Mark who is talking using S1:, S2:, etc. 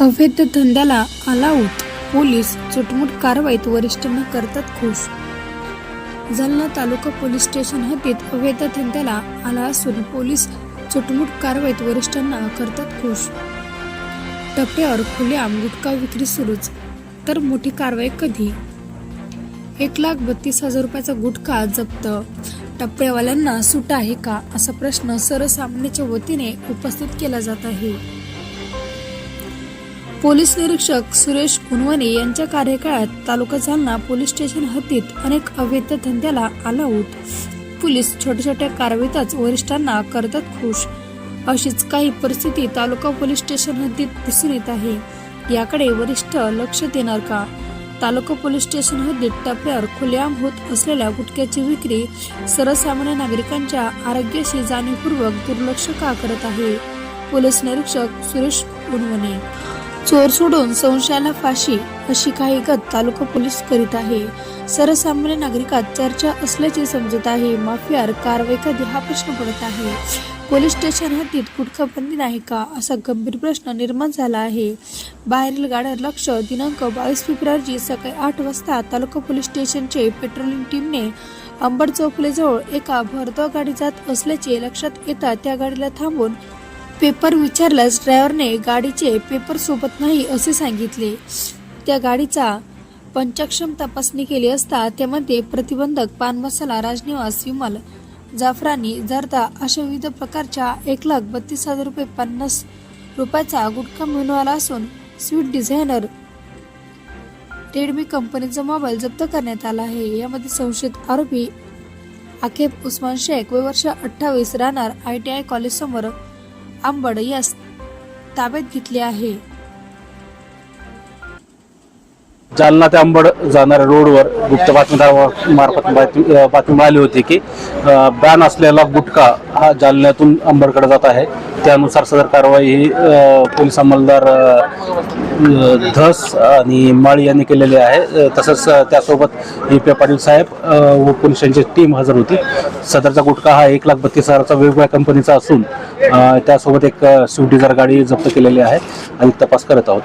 S1: अवैध धंद्याला आलाऊत पोलीस चुटमुट कारवाईत वरिष्ठांना करतात खुश. जालना तालुका पोलीस स्टेशन हद्दीत अवैध धंद्याला आला असून पोलीस चुटमुट कारवाईत वरिष्ठांना करतात खुश. टप्प्यावर खुलेआम गुटखा विक्री सुरूच. तर मोठी कारवाई कधी? एक लाख बत्तीस हजार रुपयाचा गुटखा जप्त. टप्प्यावाल्यांना सुट आहे का? असा प्रश्न सर्वसामान्याच्या वतीने उपस्थित केला जात आहे. पोलीस निरीक्षक सुरेश कुनवणे यांच्या कार्यकाळात तालुका जालना पोलीस स्टेशन हद्दीत अनेक अवैध धंद्याला आलाऊत. पोलीस छोट्या छोट्या कारवाईतच वरिष्ठांना करतात खुश. अशीच काही परिस्थिती तालुका पोलीस स्टेशन हद्दीत दिसून येत आहे. याकडे वरिष्ठ लक्ष देणार का? तालुका पोलीस स्टेशन हद्दीत टप्प्यावर खुलेआम होत असलेल्या गुटख्याची विक्री सर्वसामान्य नागरिकांच्या आरोग्याशी जाणीवपूर्वक दुर्लक्ष का करत आहे? पोलीस निरीक्षक सुरेश कुनवणे चोर सोडून संशयाला फाशी अशी काही गत तालुका पोलीस करीत आहे. सर्वसामान्य नागरिकात चर्चा असल्याचे समजत आहे. माफियार कारवाई कधी हा प्रश्न पडत आहे. पोलीस स्टेशन हद्दीत गुटखा बंदी नाही का? असा गंभीर प्रश्न निर्माण झाला आहे. बाहेरील गाड्या लक्ष दिनांक बावीस फेब्रुवारी सकाळी आठ वाजता तालुका पोलीस स्टेशनचे पेट्रोलिंग टीमने अंबड चौकलेजवळ एका भरधाव गाडी जात असल्याचे लक्षात येता त्या गाडीला थांबून पेपर विचारल्यास ड्रायव्हरने गाडीचे पेपर सोबत नाही असे सांगितले. त्या गाडीचा पंचक्षम तपासणी केली असता त्यामध्ये प्रतिबंधक पान मसाला राजनिवास विमल जाफरानी जर्दा अशा विविध प्रकारच्या एक लाख बत्तीस हजार रुपये पन्नास रुपयाचा गुटखा मिळून आला असून स्वीट डिझायनर रेडमी कंपनीचा मोबाईल जप्त करण्यात आला आहे. यामध्ये संशयित आरोपी आखेब उस्मान शेख वय वर्ष अठ्ठावीस राहणार आय टी आय कॉलेज समोर आंबड यास ताब्यात घेतले आहे.
S2: जालना ते अंबड जाणाऱ्या रोडवर गुप्त बातमीदार मार्फत बातमी मिळाली होती की बॅन असलेला गुटखा हा जालन्यातून अंबडकडे जात आहे. त्यानुसार सदर कारवाई ही पोलीस अंमलदार धस आणि माळी यांनी केलेली आहे. तसंच त्यासोबत ए पी पाटील साहेब व व पोलिसांची टीम हजर होती. सदरचा गुटखा हा एक लाख बत्तीस हजाराचा वेगवेगळ्या कंपनीचा असून त्यासोबत एक स्विफ्ट डिझायर गाडी जप्त केलेली आहे आणि तपास करत आहोत.